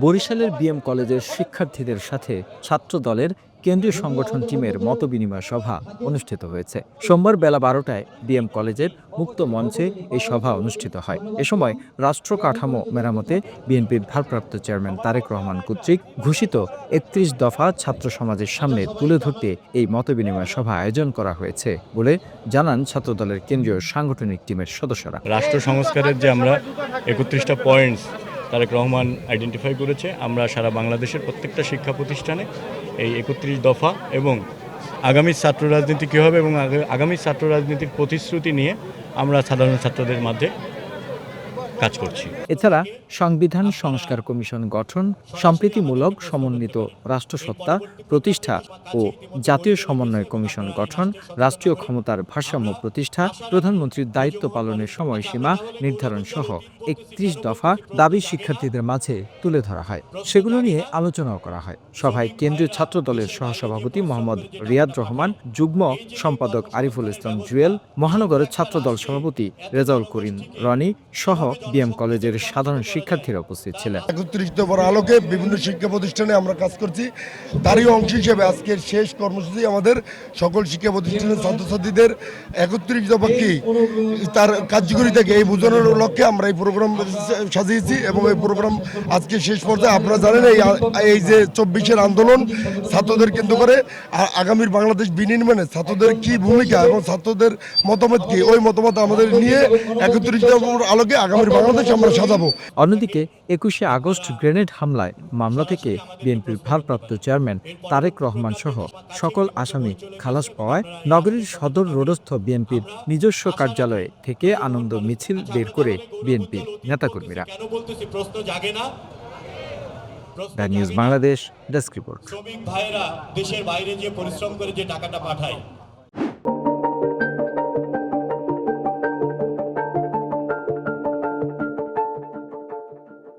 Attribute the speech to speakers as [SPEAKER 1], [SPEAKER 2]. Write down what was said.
[SPEAKER 1] বরিশালের বিএম কলেজের শিক্ষার্থীদের সাথে ছাত্র দলের কেন্দ্রীয় সংগঠন টিমের মতবিনিময় সভা অনুষ্ঠিত হয়েছে। সোমবার বেলা বারোটায় বিএম কলেজের মুক্ত মঞ্চে এই সভা অনুষ্ঠিত হয়। এ সময় রাষ্ট্র কাঠামো মেরামতে বিএনপির ভারপ্রাপ্ত চেয়ারম্যান তারেক রহমান কর্তৃক ঘোষিত একত্রিশ দফা ছাত্র সমাজের সামনে তুলে ধরতে এই মতবিনিময় সভা আয়োজন করা হয়েছে বলে জানান ছাত্রদলের কেন্দ্রীয় সাংগঠনিক টিমের সদস্যরা।
[SPEAKER 2] রাষ্ট্র সংস্কারের যে আমরা একত্রিশটা পয়েন্টস তারেক রহমান আইডেন্টিফাই করেছে। আমরা সারা বাংলাদেশের প্রত্যেকটা শিক্ষা প্রতিষ্ঠানে এই একত্রিশ দফা এবং আগামী ছাত্র রাজনীতি কী হবে এবং আগামী ছাত্র রাজনীতির প্রতিশ্রুতি নিয়ে আমরা সাধারণ ছাত্রদের মাঝে কাজ করছি।
[SPEAKER 1] এছাড়া সংবিধান সংস্কার কমিশন গঠন, সম্প্রীতিমূলক সমন্বিত রাষ্ট্রসত্তা প্রতিষ্ঠা ও জাতীয় সমন্বয় কমিশন গঠন, রাষ্ট্রীয় ক্ষমতার ভারসাম্য প্রতিষ্ঠা, প্রধানমন্ত্রীর দায়িত্ব পালনের সময়সীমা নির্ধারণ সহ একত্রিশ দফা দাবি শিক্ষার্থীদের মাঝে তুলে ধরা হয়। সেগুলো নিয়ে আলোচনাও করা হয়। সভায় কেন্দ্রীয় ছাত্র দলের সহসভাপতি মোহাম্মদ রিয়াদ রহমান, যুগ্ম সম্পাদক আরিফুল ইসলাম জুয়েল, মহানগরের ছাত্রদল সভাপতি রেজাউল করিম রনি সহ বিএম কলেজের সাধারণ শিক্ষার্থীরা উপস্থিত ছিলেন।
[SPEAKER 3] একত্রিশ দফার আলোকে বিভিন্ন শিক্ষা প্রতিষ্ঠানে আমরা কাজ করছি। তারই অংশ হিসেবে আজকের শেষ কর্মসূচি আমাদের সকল শিক্ষা প্রতিষ্ঠানের ছাত্রছাত্রীদের একত্রিশ দফা কি তার কার্যকরিতাকে এই বোঝানোর লক্ষ্যে আমরা এই প্রোগ্রাম সাজিয়েছি এবং এই প্রোগ্রাম আজকে শেষ পর্যায়ে আপনারা জানেন এই এই যে চব্বিশের আন্দোলন ছাত্রদের কেন্দ্র করে আগামীর বাংলাদেশ বিনির্মাণে ছাত্রদের কি ভূমিকা এবং ছাত্রদের মতামত কি? ওই মতামত আমাদের নিয়ে একত্রিশ আলোকে আগামীর বাংলাদেশ আমরা সাজাবো।
[SPEAKER 1] অন্যদিকে একুশে আগস্ট গ্রেনেড হামলায় মামলা থেকে বিএনপির ভারপ্রাপ্ত চেয়ারম্যান তারেক রহমান সহ সকল আসামি খালাস পাওয়ায় নগরীর সদর রোডস্থ বিএনপির নিজস্ব কার্যালয়ে থেকে আনন্দ মিছিল বের করে বিএনপির নেতাকর্মীরা। The news Bangladesh desk report.
[SPEAKER 4] শ্রমিক ভাইয়েরা দেশের বাইরে যে পরিশ্রম করে যে টাকাটা পাঠায়